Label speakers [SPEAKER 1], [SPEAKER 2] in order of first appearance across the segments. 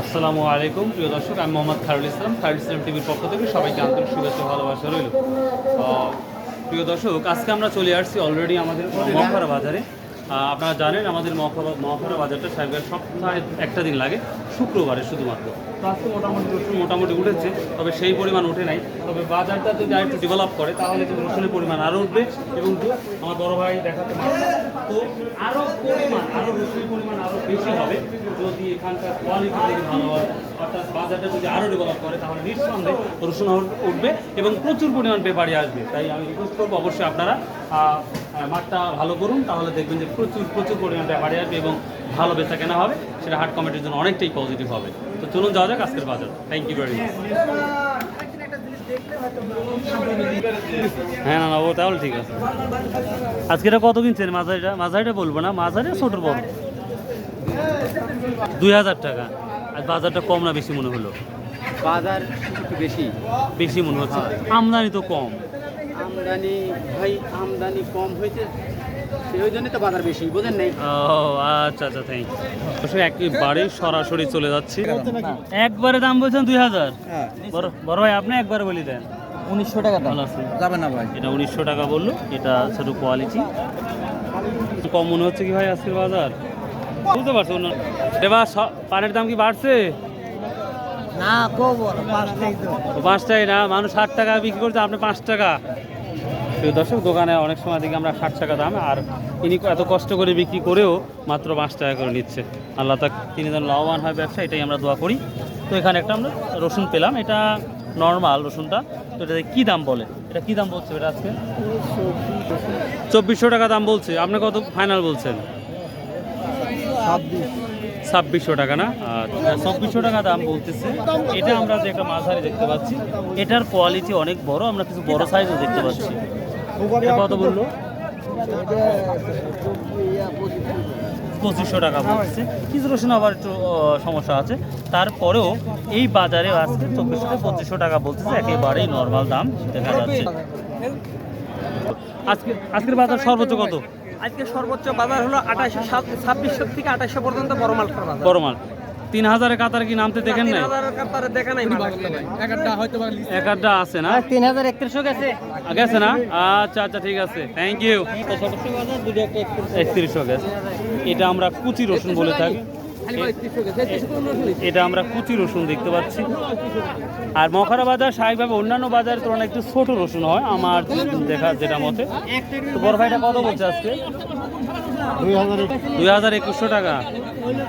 [SPEAKER 1] আসসালামু আলাইকুম, প্রিয় দর্শক, আমি মোহাম্মদ খারুল ইসলাম খারুল ইসলাম টিভির পক্ষ থেকে সবাইকে আন্তরিক শুভেচ্ছা ভালোবাসা রইল। প্রিয় দর্শক, আজকে আমরা চলে আসছি অলরেডি আমাদের মহারা বাজারে। আপনারা জানেন আমাদের মহাখারা বাজারটা সাহেবের সপ্তাহে একটা দিন লাগে, শুক্রবারে শুধুমাত্র। তো আজকে মোটামুটি রসুন মোটামুটি উঠেছে, তবে সেই পরিমাণ ওঠে নাই। তবে বাজারটা যদি আরেকটু ডেভেলপ করে, তাহলে কিন্তু রসুনের পরিমাণ আরও উঠবে এবং আমার বড় ভাই দেখাতে পারবে। তো আরও পরিমাণ আরও রসুনের পরিমাণ আরও বেশি হবে। যদি এখানকার কোয়ালিটি থেকে ভালো হয়, অর্থাৎ বাজারটা যদি আরও ডেভেলপ করে, তাহলে নিঃসন্দেহে রসুন উঠবে এবং প্রচুর পরিমাণ ব্যাপারী আসবে। তাই আমি রিকোয়েস্ট করব অবশ্যই আপনারা মাঠটা ভালো করুন তাহলে দেখবেন যে প্রচুর প্রচুর পরিমাণ ব্যাপারে আসবে এবং ভালো বেচা কেনা হবে সেটা হাট কমিটির জন্য অনেকটাই পজিটিভ হবে। তো চলুন যাওয়া যাক আজকের বাজার। থ্যাংক ইউ ভেরি মাচ হ্যাঁ না না ও তাহলে ঠিক আছে। আজকে এটা কত কিনছেন? মাঝারিটা মাঝারিটা বলব না মাঝারি ছোটোর বড়। দুই হাজার টাকা। আর বাজারটা কম না বেশি মনে হলো?
[SPEAKER 2] বাজার একটু বেশি।
[SPEAKER 1] বেশি মনে হচ্ছে। আমদানি তো কম।
[SPEAKER 2] আমদানি ভাই আমদানি কম হয়েছে। সেই জন্যই তো বাজার বেশি বোঝেন নেই?
[SPEAKER 1] ও আচ্ছা আচ্ছা থ্যাংক ইউ একবারে সরাসরি চলে যাচ্ছি। একবারে দাম বলছেন দুই হাজার। বড় বড় ভাই আপনি একবারে বলি দেন।
[SPEAKER 2] উনিশশো টাকা
[SPEAKER 1] ভালো আছেন
[SPEAKER 2] যাবে না ভাই।
[SPEAKER 1] এটা উনিশশো টাকা বলল এটা ছোট কোয়ালিটি কম মনে হচ্ছে কি ভাই আজকের বাজার? বুঝতে পারছ না। এবার পানের দাম কি বাড়ছে?
[SPEAKER 2] না কবর
[SPEAKER 1] পাঁচ টাকাই না মানুষ ষাট টাকা বিক্রি করছে আপনি পাঁচ টাকা। দর্শক দোকানে অনেক সময় দেখি আমরা ষাট টাকা দাম আর ইনি এত কষ্ট করে বিক্রি করেও মাত্র পাঁচ টাকা করে নিচ্ছে। আল্লাহ তাক তিনি যেন লাভবান হয় ব্যবসা এটাই আমরা দোয়া করি। তো এখানে একটা আমরা রসুন পেলাম এটা নর্মাল রসুনটা। তো এটা কী দাম বলে? এটা কী দাম বলছে এটা আজকে? চব্বিশশো টাকা দাম বলছে আপনি কত ফাইনাল বলছেন? ছাব্বিশশো টাকা না? চব্বিশশো টাকা দাম বলতেছে। এটা আমরা যে একটা মাঝারি দেখতে পাচ্ছি, এটার কোয়ালিটি অনেক বড়, আমরা কিছু বড় সাইজও দেখতে পাচ্ছি। কত বলল? পঁচিশশো টাকা বলছে কিছু রসুন আবার একটু সমস্যা আছে। তারপরেও এই বাজারে আজকে চব্বিশশো থেকে পঁচিশশো টাকা বলতেছে, একেবারেই নর্মাল দাম, দেখা যাচ্ছে। আজকে আজকের বাজার সর্বোচ্চ কত?
[SPEAKER 2] আজকে সর্বোচ্চ বাজার হলো আঠাশশো ছাব্বিশ থেকে আঠাশশো পর্যন্ত বড় মাল
[SPEAKER 1] বড় মাল। তিন হাজারের কাতার কি নামতে দেখেন নাই?
[SPEAKER 2] দেখা নাই একটা
[SPEAKER 1] এক আড্ডা আছে না?
[SPEAKER 2] তিন হাজার একত্রিশশো গেছে।
[SPEAKER 1] গেছে না? আচ্ছা আচ্ছা ঠিক আছে। থ্যাংক ইউ
[SPEAKER 2] বাজার দুটো একটা
[SPEAKER 1] একত্রিশশো গেছে। এটা আমরা কুচি রসুন বলে থাকি। এটা আমরা কুচি রসুন দেখতে পাচ্ছি। আর মখারা বাজার স্বাভাবিকভাবে অন্যান্য বাজারের তুলনায় একটু ছোট রসুন হয়, আমার দেখা যেটা মতে। তো বড় ভাইটা কত বলছে আজকে? দুই হাজার একুশশো টাকা।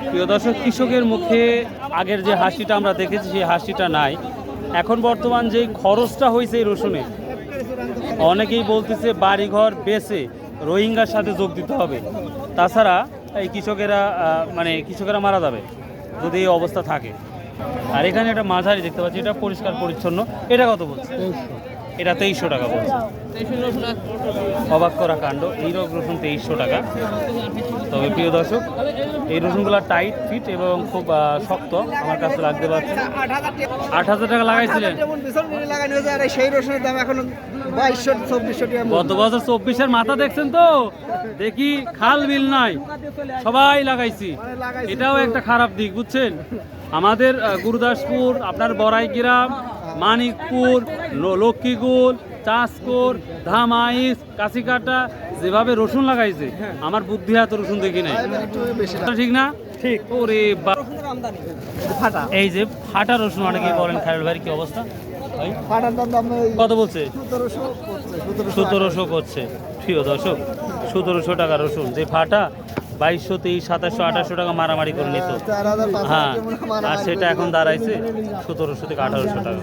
[SPEAKER 1] প্রিয় দর্শক, কৃষকের মুখে আগের যে হাসিটা আমরা দেখেছি, সেই হাসিটা নাই। এখন বর্তমান যে খরচটা হয়েছে এই রসুনে, অনেকেই বলতেছে বাড়িঘর বেচে রোহিঙ্গার সাথে যোগ দিতে হবে। তাছাড়া এই কৃষকেরা মানে কৃষকেরা মারা যাবে যদি এই অবস্থা থাকে। আর এখানে একটা মাঝারি দেখতে পাচ্ছি, এটা পরিষ্কার পরিচ্ছন্ন। এটা কত বলছে? এটা তেইশশো টাকা বলছে। অবাক করা কাণ্ড, এই রসুন তেইশশো টাকা। তবে প্রিয় দর্শক, এই রসুনগুলো টাইট ফিট এবং খুব শক্ত, আমার কাছে লাগতে পারছে। আট হাজার টাকা লাগাইছিলেন।
[SPEAKER 2] সেই রসুনের দাম এখন
[SPEAKER 1] গত বছর চব্বিশের মাথা দেখছেন তো? দেখি খাল বিল নাই। সবাই লাগাইছি। এটাও একটা খারাপ দিক বুঝছেন? আমাদের গুরুদাসপুর আপনার বড়াই গ্রাম মানিকপুর লক্ষ্মীগুল চাষপুর ধামাইস কাশিকাটা যেভাবে রসুন লাগাইছে আমার বুদ্ধি হাত রসুন দেখি নাই। ঠিক না? ঠিক। ওরে এই যে ফাটা রসুন অনেকেই বলেন খায়রুল ভাইয়ের কি অবস্থা? কত বলছে?
[SPEAKER 2] সতেরোশো করছে
[SPEAKER 1] প্রিয় দর্শক সতেরোশো টাকা রসুন। যে ফাটা বাইশশো তেইশ সাতাশশো আঠাশশো টাকা মারামারি করে নিত। হ্যাঁ
[SPEAKER 2] মারা
[SPEAKER 1] আর সেটা এখন দাঁড়াইছে সতেরোশো থেকে আঠারোশো টাকা।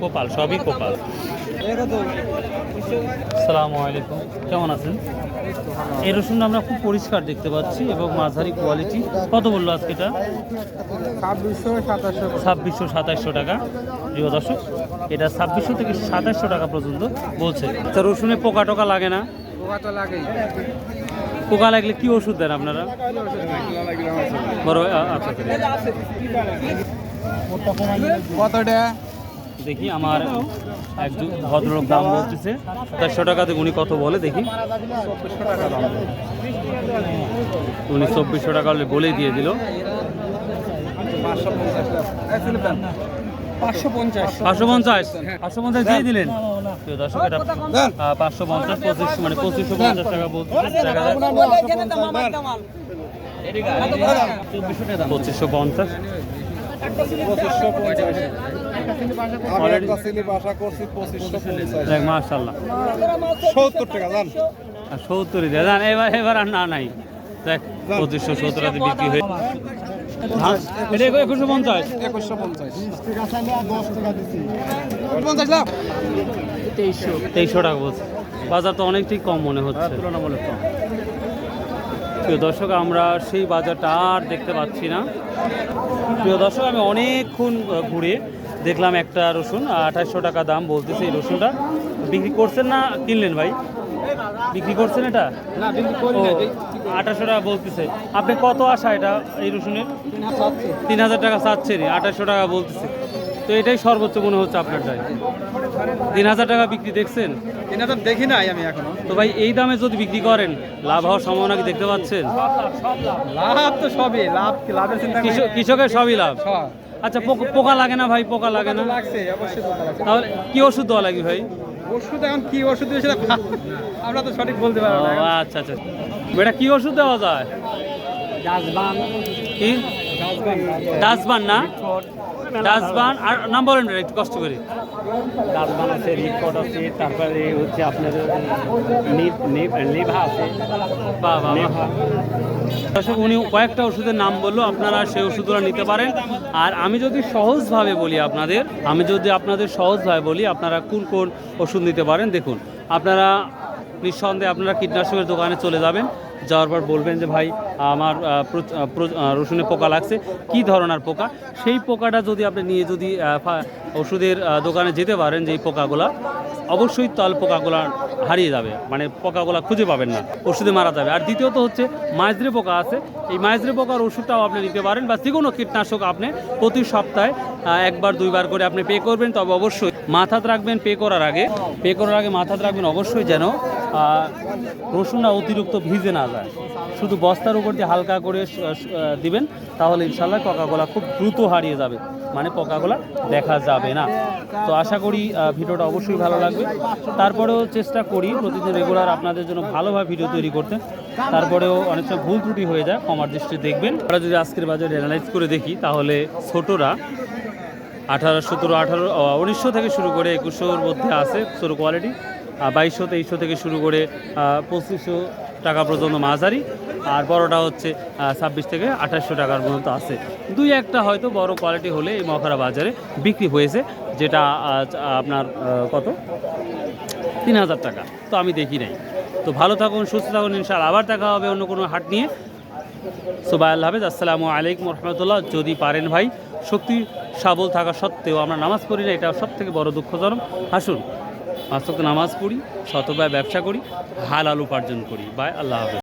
[SPEAKER 1] কোপাল সবই কোপাল। সালামু আলাইকুম। কেমন আছেন? এই রসুন আমরা খুব পরিষ্কার দেখতে পাচ্ছি এবং মাঝারি কোয়ালিটি কত বলল আজকে এটা?
[SPEAKER 2] ছাব্বিশশো সাতাশশো
[SPEAKER 1] টাকা। প্রিয় দর্শক এটা ছাব্বিশশো থেকে সাতাশশো টাকা পর্যন্ত বলছে। তা রসুনে পোকা টোকা লাগে না?
[SPEAKER 2] পোকা তো লাগেই।
[SPEAKER 1] পোকা লাগলে কি ওষুধ দেন আপনারা? বড় আচ্ছা আচ্ছা।
[SPEAKER 2] কতটা?
[SPEAKER 1] দেখি আমার একজন ভদ্রলোক দাম বলতেছে। চারশো টাকাতে উনি কত বলে দেখি। উনি চব্বিশশো টাকা হলে বলেই দিয়ে দিল।
[SPEAKER 2] পাঁচশো পঞ্চাশ।
[SPEAKER 1] পাঁচশো পঞ্চাশ? পাঁচশো পঞ্চাশ দিয়ে দিলেন? দর্শক এটা পাঁচশো পঞ্চাশ পঁচিশ মানে পঁচিশশো পঞ্চাশ টাকা পঁচিশশো পঞ্চাশ।
[SPEAKER 3] সত্তর টাকা জান।
[SPEAKER 1] আর সত্তরই দেয়। জান এবার এবার আর না নাই। দেখ পঁচিশশো সত্তরাতে বিক্রি হয়ে হ্যাঁ,
[SPEAKER 2] তেইশশো
[SPEAKER 1] তেইশশো টাকা বলছে বাজার তো অনেকটাই কম মনে হচ্ছে
[SPEAKER 2] তুলনামূলক কম
[SPEAKER 1] প্রিয় দর্শক আমরা সেই বাজারটা আর দেখতে পাচ্ছি না প্রিয় দর্শক আমি অনেকক্ষণ ঘুরে দেখলাম একটা রসুন আঠাশশো টাকা দাম বলতেছে এই রসুনটা বিক্রি করছেন না কিনলেন ভাই বিক্রি করছেন এটা?
[SPEAKER 2] না বিক্রি করি না
[SPEAKER 1] আঠাশশো টাকা বলতেছে। আপনি কত আসা এটা এই রসুনের? তিন হাজার টাকা চাচ্ছেন আঠাশশো টাকা বলতেছে। তো এটাই সর্বোচ্চ মনে হচ্ছে আপনারটাই তিন হাজার টাকা বিক্রি দেখছেন?
[SPEAKER 3] তিন হাজার দেখি নাই আমি এখনও।
[SPEAKER 1] তো ভাই এই দামে যদি বিক্রি করেন লাভ হওয়ার সম্ভাবনা কি দেখতে পাচ্ছেন?
[SPEAKER 3] লাভ তো সবই লাভ লাভের চিন্তা
[SPEAKER 1] কৃষক- কৃষকের সবই লাভ? আচ্ছা পোক- লাগে না ভাই? পোকা লাগে না। তাহলে কি ওষুধ দেওয়া লাগে ভাই?
[SPEAKER 3] ওষুধ এখন কি ওষুধ দিবে সেটা আমরা তো সঠিক বলতে পারব না।
[SPEAKER 1] আচ্ছা আচ্ছা। এটা কি ওষুধ দেওয়া যায়? কি? ডাসবান না? ডাস্টবান আর নাম বলেন না একটু কষ্ট করে।
[SPEAKER 2] ডাস্টবান আছে রিপোর্ট আছে তারপরে হচ্ছে আপনার লিভা আছে।
[SPEAKER 1] বাহ। দর্শক উনি কয়েকটা ওষুধের নাম বলল আপনারা সেই ওষুধগুলো নিতে পারেন। আর আমি যদি সহজভাবে বলি আপনাদের আমি যদি আপনাদের সহজভাবে বলি আপনারা কোন কোন ওষুধ নিতে পারেন দেখুন। আপনারা নিঃসন্দেহে আপনারা কীটনাশকের দোকানে চলে যাবেন। যাওয়ার পর বলবেন যে ভাই, আমার রসুনে পোকা লাগছে। কি ধরনের পোকা? সেই পোকাটা যদি আপনি নিয়ে যদি ওষুধের দোকানে যেতে পারেন যে এই পোকাগুলা, অবশ্যই তল পোকাগুলা হারিয়ে যাবে। মানে পোকাগুলা খুঁজে পাবেন না, ওষুধে মারা যাবে। আর দ্বিতীয়ত হচ্ছে, মাইজরে পোকা আছে। এই মাইজরে পোকার ওষুধটাও আপনি নিতে পারেন বা যে কোনো কীটনাশক আপনি প্রতি সপ্তাহে একবার, দুইবার করে আপনি পে করবেন। তবে অবশ্যই মাথাত রাখবেন, পে করার আগে, পে করার আগে মাথাত রাখবেন। অবশ্যই যেন রসুনটা অতিরিক্ত ভিজে না যায়। শুধু বস্তার উপর দিয়ে হালকা করে দিবেন, তাহলে ইনশাল্লাহ পোকাগুলা খুব দ্রুত হারিয়ে যাবে। মানে পোকাগুলা দেখা যাবে না। তো আশা করি ভিডিওটা অবশ্যই ভালো লাগবে। তারপরেও চেষ্টা করি প্রতিদিন রেগুলার আপনাদের জন্য ভালোভাবে ভিডিও তৈরি করতে। তারপরেও অনেক সময় ভুল ত্রুটি হয়ে যায় কমার দৃষ্টি দেখবেন। আমরা যদি আজকের বাজারে অ্যানালাইজ করে দেখি, তাহলে ছোটরা আঠারো সতেরো আঠারো উনিশশো থেকে শুরু করে একুশশোর মধ্যে আছে, ছোটো কোয়ালিটি বাইশশো, তেইশশো থেকে শুরু করে পঁচিশশো টাকা পর্যন্ত মাঝারি। আর বড়টা হচ্ছে ছাব্বিশ থেকে আঠাশশো টাকার পর্যন্ত আছে। দুই একটা হয়তো বড় কোয়ালিটি হলে এই মখারা বাজারে বিক্রি হয়েছে, যেটা আপনার কত? তিন হাজার টাকা। তো আমি দেখি নাই। তো ভালো থাকুন, সুস্থ থাকুন ইনশাল আবার দেখা হবে অন্য কোনো হাট নিয়ে। সুবাই আল্লাহ হাফেজ। আসসালামু আলাইকুম রহমতুল্লাহ। যদি পারেন ভাই, শক্তি সাবল থাকা সত্ত্বেও আমরা নামাজ পড়ি না, এটা সব থেকে বড় দুঃখজনক। আসুন পাঁচ নামাজ পড়ি শতবায় ব্যবসা করি হালাল উপার্জন করি। বাই আল্লাহ হাফেজ।